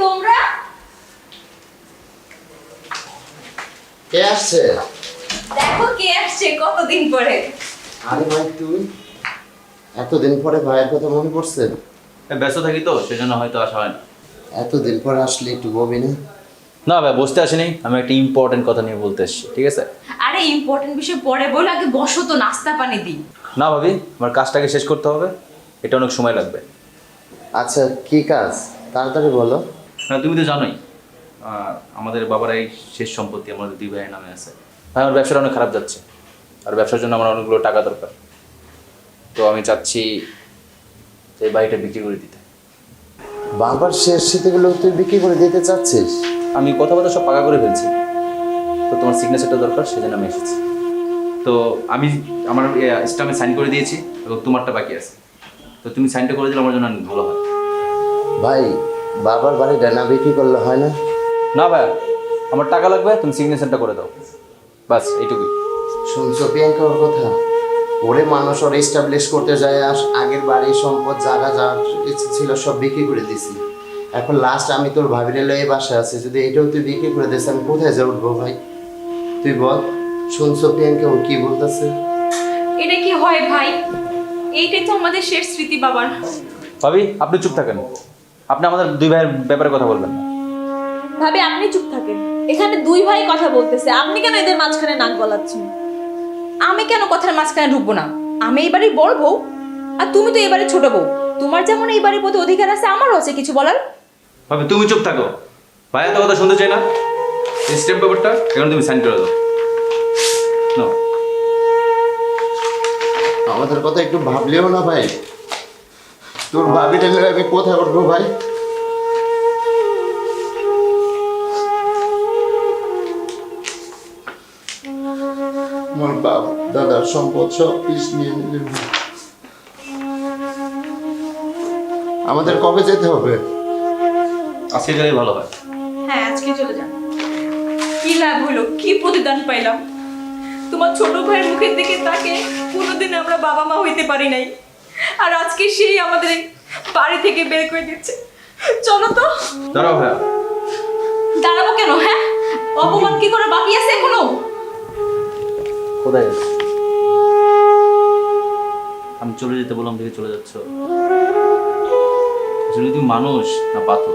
তোমরা? কে আসছে? দেখো কে আসছে কতদিন পরে? আরে ভাই তুই? এতদিন পরে ভাইয়ের কথা মনে পড়ছে? ব্যস্ত থাকি তো সেজন্য হয়তো আসা হয় না। এতদিন পরে আসলে একটু না? না ভাই বসতে আসিনি। আমি একটা ইম্পর্টেন্ট কথা নিয়ে বলতে এসেছি ঠিক আছে? আরে ইম্পর্টেন্ট বিষয় পরে বলে আগে বসো তো নাস্তা পানি দিই। না ভাবি আমার কাজটাকে শেষ করতে হবে। এটা অনেক সময় লাগবে। আচ্ছা কি কাজ? তাড়াতাড়ি বলো। না তুমি তো জানোই আমাদের বাবার এই শেষ সম্পত্তি আমাদের দুই ভাইয়ের নামে আছে। ভাই, আমার ব্যবসাটা অনেক খারাপ যাচ্ছে আর ব্যবসার জন্য আমার অনেকগুলো টাকা দরকার। তো আমি চাচ্ছি যে বাড়িটা বিক্রি করে দিতে। বাবার শেষ স্মৃতিগুলো তুই বিক্রি করে দিতে চাচ্ছিস? আমি কথাবার্তা সব পাকা করে ফেলছি। তো তোমার সিগনেচারটা দরকার সেজন্য আমি এসেছি। তো আমি আমার স্টামে সাইন করে দিয়েছি এবং তোমারটা বাকি আছে। তো তুমি সাইনটা করে দিলে আমার জন্য অনেক ভালো হয়। ভাই বাবার বাড়িটা না বিক্রি করলে হয় না? না ভাই আমার টাকা লাগবে তুমি সিগনেচারটা করে দাও। বাস এইটুকুই। শুনছো প্রিয়াঙ্কা ওর কথা? ওরে মানুষ ওর এস্টাবলিশ করতে যায় আর আগের বাড়ির সম্পদ জায়গা যা ছিল সব বিক্রি করে দিছি। এখন লাস্ট আমি তোর ভাবিরে লয়ে বাসায় আছি যদি এটাও তুই বিক্রি করে দিস আমি কোথায় যা উঠবো ভাই? তুই বল শুনছো প্রিয়াঙ্কা ও কি বলতেছে? এটা কি হয় ভাই? এইটাই তো আমাদের শেষ স্মৃতি বাবার। ভাবি আপনি চুপ থাকেন। আপনি আমাদের দুই ভাইয়ের ব্যাপারে কথা বলবেন না। ভাবি আপনি চুপ থাকেন। এখানে দুই ভাই কথা বলতেছে। আপনি কেন এদের মাঝখানে নাক গলাচ্ছেন? আমি কেন কথার মাঝখানে ঢুকবো না? আমি এই বাড়ির বড় বউ। আর তুমি তো এই বাড়ির ছোট বউ। তোমার যেমন এই বাড়ির প্রতি অধিকার আছে আমারও আছে কিছু বলার। ভাবি তুমি চুপ থাকো। ভাই এত কথা শুনতে চাই না। এই স্টেম পেপারটা এখন তুমি সাইন করে দাও। আমাদের কথা একটু ভাবলেও না ভাই। তোর ভাবিরে লয়ে আমি কোথায় উঠবো ভাই? আমার বাপ দাদার সম্পদ সব পিস নিয়ে নিলেন আমাদের কবে যেতে হবে? আজকে গেলেই ভালো হয়। হ্যাঁ আজকে চলে যান কি লাভ হলো? কি প্রতিদান পাইলাম? তোমার ছোট ভাইয়ের মুখের দিকে তাকে কোনোদিন আমরা বাবা মা হইতে পারি নাই। আর আজকে সেই আমাদের এই বাড়ি থেকে বের করে দিচ্ছে। চলো তো। দাঁড়াও ভাইয়া। দাঁড়াবো কেন হ্যাঁ? অপমান কি করে বাকি আছে এখনও? কোথায় আমি চলে যেতে বললাম দেখে চলে যাচ্ছ। আসলে তুমি মানুষ না পাথর?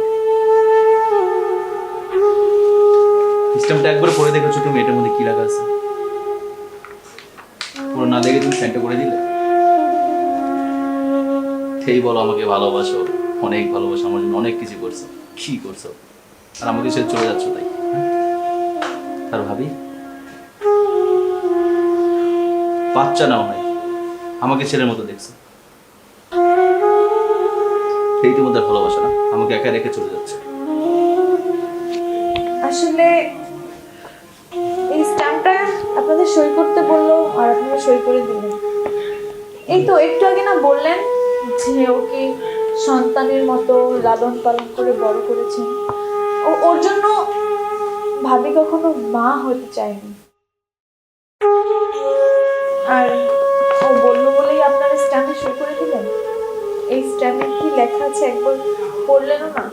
সিস্টেমটা একবার পরে দেখেছ তুমি এটার মধ্যে কি লাগা আছে? পুরো না দেখে তুমি সেন্টার করে দিলে? সেই বলো আমাকে ভালোবাসো। অনেক ভালোবাসো, আমার জন্য অনেক কিছু করছ। কি করছ? আর আমাকে সে চলে যাচ্ছ তাই? আর ভাবি? বাচ্চা নাও হয় আমাকে ছেলের মতো দেখছ। সেই তোমাদের ভালোবাসা না। আমাকে একা রেখে চলে যাচ্ছে। আসলে এই স্ট্যাম্পটা আপনাদের সই করতে বলল আর আপনারা সই করে দিলেন। এই তো, একটু আগে না বললেন যে ওকে সন্তানের মতো লালন পালন করে বড় করেছেন। ও, ওর জন্য ভাবি কখনো মা হতে চায়নি। আর ও বলল বলেই আপনারা স্ট্যাম্পে শুরু করে দিলেন? এই স্ট্যাম্পে কি লেখা আছে একবার পড়লেনও না?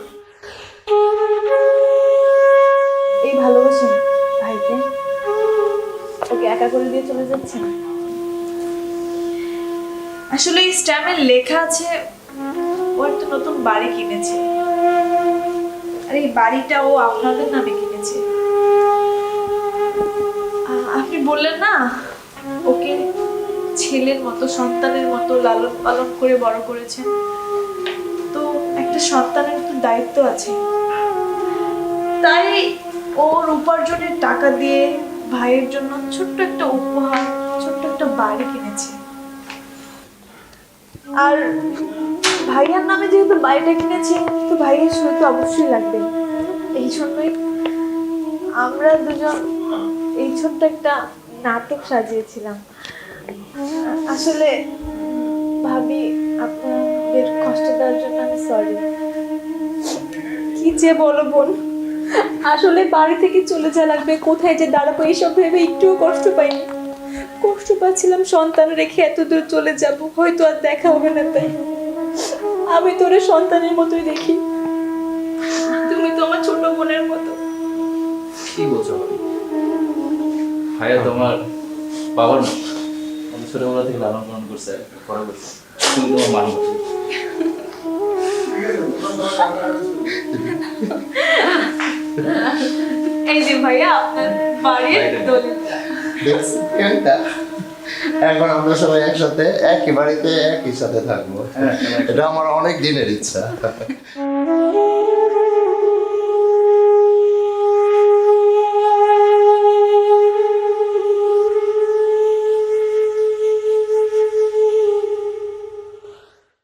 এই ভালোবাসেন ভাইকে? ওকে একা করে দিয়ে চলে যাচ্ছেন? আসলে এই স্ট্যাম্পে লেখা আছে, ও একটা নতুন বাড়ি কিনেছে। আর এই বাড়িটা ও আপনাদের নামে কিনেছে। আপনি বললেন না, ওকে ছেলের মতো, সন্তানের মতো লালন পালন করে বড় করেছেন। তো একটা সন্তানের তো দায়িত্ব আছে। তাই ওর উপার্জনের টাকা দিয়ে ভাইয়ের জন্য ছোট্ট একটা উপহার, ছোট্ট একটা বাড়ি কিনেছে। আর ভাইয়ার নামে যেহেতু বাড়িটা কিনেছি, তো ভাইয়ের সই তো অবশ্যই লাগবে। এই জন্যই আমরা দুজন এই ছোট্ট একটা নাটক সাজিয়েছিলাম। আসলে ভাবি, আপনাদের কষ্ট দেওয়ার জন্য আমি সরি কি যে বলো বোন, আসলে বাড়ি থেকে চলে যা লাগবে, কোথায় যে দাঁড়াবো, এইসব ভেবে একটুও কষ্ট পাইনি। কষ্ট পাচ্ছিলাম সন্তান রেখে এত দূর চলে যাব। হয়তো আর দেখা হবে না তাই। আমি তোরে সন্তানের মতোই দেখি। তুমি তো আমার ছোট বোনের মতো। কি বলছো ভাইয়া তোমার বাবার মতো আমি ছোটবেলা থেকে লালন পালন করছে বড় করছে। তুমি তোমার মার মতো। এই যে ভাইয়া আপনার বাড়ির দলিল। দেখছি প্রিয়াঙ্কা এখন আমরা সবাই একসাথে একই বাড়িতে একই সাথে থাকব। হ্যাঁ, এটা আমার অনেক দিনের ইচ্ছা।